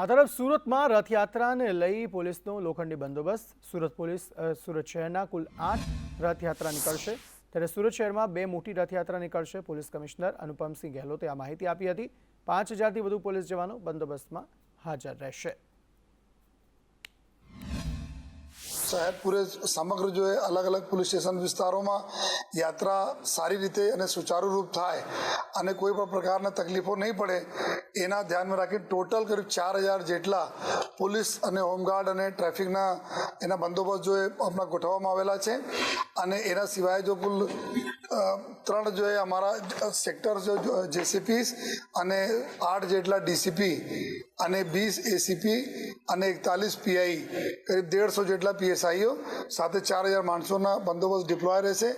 આ તરફ સુરતમાં રથયાત્રાને લઈ પોલીસનો લોખંડી બંદોબસ્ત. સુરત પોલીસ સુરત શહેરના કુલ આઠ રથયાત્રા નીકળશે. ત્યારે સુરત શહેરમાં બે મોટી રથયાત્રા નીકળશે. પોલીસ કમિશનર અનુપમસિંહ ગેહલોતે આ માહિતી આપી હતી. પાંચ હજારથી વધુ પોલીસ જવાનો બંદોબસ્તમાં હાજર રહેશે. શહેર પૂરે સમગ્ર જોઈએ અલગ અલગ પોલીસ સ્ટેશન વિસ્તારોમાં યાત્રા સારી રીતે અને સુચારુરૂપ થાય અને કોઈ પણ પ્રકારના તકલીફો નહીં પડે એના ધ્યાનમાં રાખી ટોટલ કરીબ ચાર હજાર જેટલા પોલીસ અને હોમગાર્ડ અને ટ્રાફિકના એના બંદોબસ્ત જો એ હમણાં ગોઠવવામાં આવેલા છે. અને એના સિવાય જો કુલ ત્રણ જો એ અમારા સેક્ટર જો જેસીપી અને આઠ જેટલા ડીસીપી અને વીસ એસીપી અને એકતાલીસ પીઆઈ, કરીબ દેડસો જેટલા પીએસઆઈઓ સાથે ચાર હજાર માણસોના બંદોબસ્ત ડિપ્લોય રહેશે.